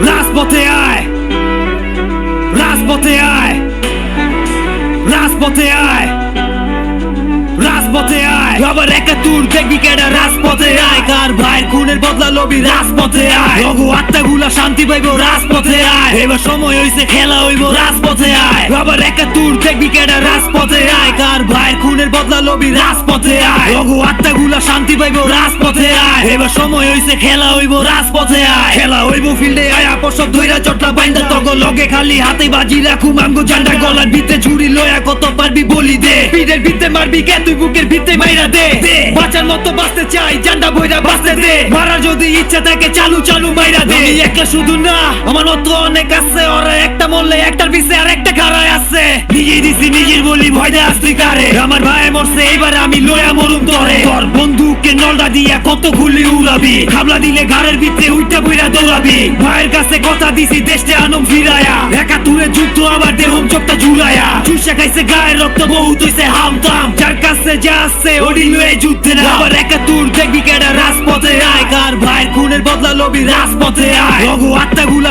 রাজপথে আয়। রাজপথে আয়। রাজপথে আয়। রাজপথে আয়। আবার একা তুর দেখবি কেডা রাজপথে আয়। কার ভাইয়ের খুনের বদলা লবি রাজপথে আয়। লঘু আত্মাগুলা শান্তি পাইব রাজপথে আয়। এবার সময় হইছে, খেলা হইব রাজপথে আয়। আবার একা তুর দেখবি কেডা রাজপথে আয়। বদলা লবি রাজপথে আয়। রঘু আত্মাগুলা শান্তি পাইব, রাজপথে আয়। এবার সময় হইছে, খেলা হইব, রাজপথে আয়। খেলা হইব ফিল্ডে আয় আপসব ধইরা চটলা বাইন্দা তগ লগে খালি হাতে বাজি রাখু, মাঙ্গো জান্ডা গলার ভিতরে ছুরি লয়া কত পারবি বলি দে। পিঠের ভিতরে মারবি কে তুই বুকের ভিতরে মাইরা দে। বাঁচার মতো বাঁচতে চাই, জান্ডা বইরা বাঁচতে দে। মারার যদি ইচ্ছা থাকে, চালু চালু মাইরা দে। একটা শুধু না, আমার মতো অনেক আছে, ওরা একটা মরলে একটার পিছে আর একটা খাড়ায় আছে। নিজেই দিছি, নিজের বলি, ভয় দে আসলি কারে। আমার ভাই মরছে এইবার আমি লয়া মরুম তরে তোর বন্ধুকে নলদা দিয়া কত গুলি উড়াবি। খাবলা দিলে ঘাড়ের ভিতরে উইটা বইরা দৌড়াবি। ভাইয়ের কাছে কথা দিছি দেশে আনম ফিরায়া। একাত্তরে যুদ্ধ, আবার দেহম চোখটা জুড়ায়া চুষা খাইছে, গায়ের রক্ত বহুত হইছে হামতাম যার কাছে যা আছে, ওডি লয়ে যুদ্ধে না আবার একাত্তর দেখবি কেডা রাজপথে আয়। কার ভাইয়ের খুনের বদলা লবি রাজপথে আয়। রঘু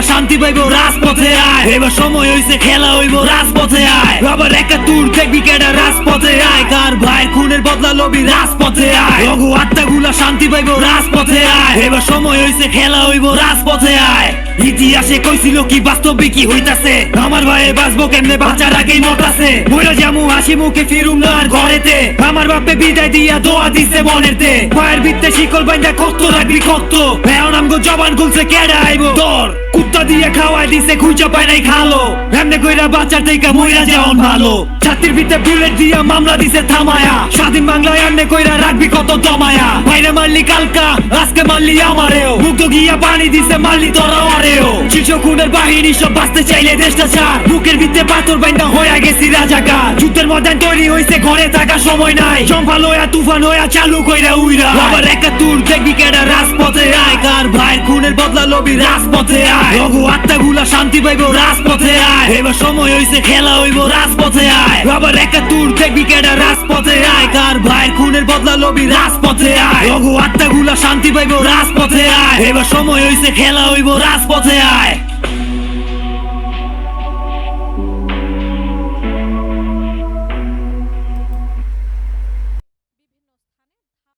আত্মাগুলা শান্তি পাইব, রাজপথে আয়। এবার সময় হইছে, খেলা হইব, রাজপথে আয়। আবার একটা তুর দেখবি কেডা, রাজপথে আয়। কার ভাই খুনের বদলা লবি, রাজপথে আয়। রঘু আত্মাগুলা শান্তি পাইব, রাজপথে আয়। এবার সময় হইছে, খেলা হইব, রাজপথে আয়। ইতিহাসে কইছিল কি বাস্তবে কি হইতাছে? আমার ভাইয়ে বাঁচবো কেমনে? বাঁচার আগেই মত আছে। বইরা জামু হাসি মুখে ফিরুম না আর ঘরেতে। আমার বাপে বিদায় দিয়া দোয়া দিছে মনেতে পায়ের ভিত্তে শিকল বাইন্দা কত রাখবি কত? এখন জবান খুলছে, কেডা আইবো? তোর কুত্তা দিয়ে খাওয়াই দিছে, খুঁজা পায় নাই খালো। এমনে কইরা বাচ্চার থেকে মইরা যাওন ভালো। ছাত্রীর ভিতরে বুলেট দিয়া মামলা দিছে, থামায়া। স্বাধীন বাংলায় এমনে কইরা রাখবি কত দমায়া বাইরে মারলি কালকা, আজকে মারলি আমারেও। মুক্ত গিয়া পানি দিছে, মারলি তোরা অরেও শিশু খুনের বাহিনী সব বাঁচতে চাইলে দেশটা ছাড়। বুকের ভিতরে পাথর বাইন্দা হয়ে গেছি রাজাকার। যুদ্ধের ময়দান তৈরি হইছে, ঘরে থাকা সময় নাই। চম্পাল হইয়া তুফান হইয়া চালু কইরা উইরা। আবার একাত্তর দেখবি কেডা রাজপথে আয়। কার ভাইয়ের খুনের বদলা লবি রাজপথে আয়। রঘু আত্মাগুলা শান্তি পাইব রাজপথে আয়। এবার সময় হইছে, খেলা হইব রাজপথে আয়। আবার একাত্তর দেখবি কেডা রাজপথে আয়। কার ভাইয়ের খুনের বদলা লবি রাজপথে আয়। রঘু আত্মাগুলা শান্তি পাইব রাজপথে আয়। এবার সময় হইছে, খেলা হইব রাজপথে আয়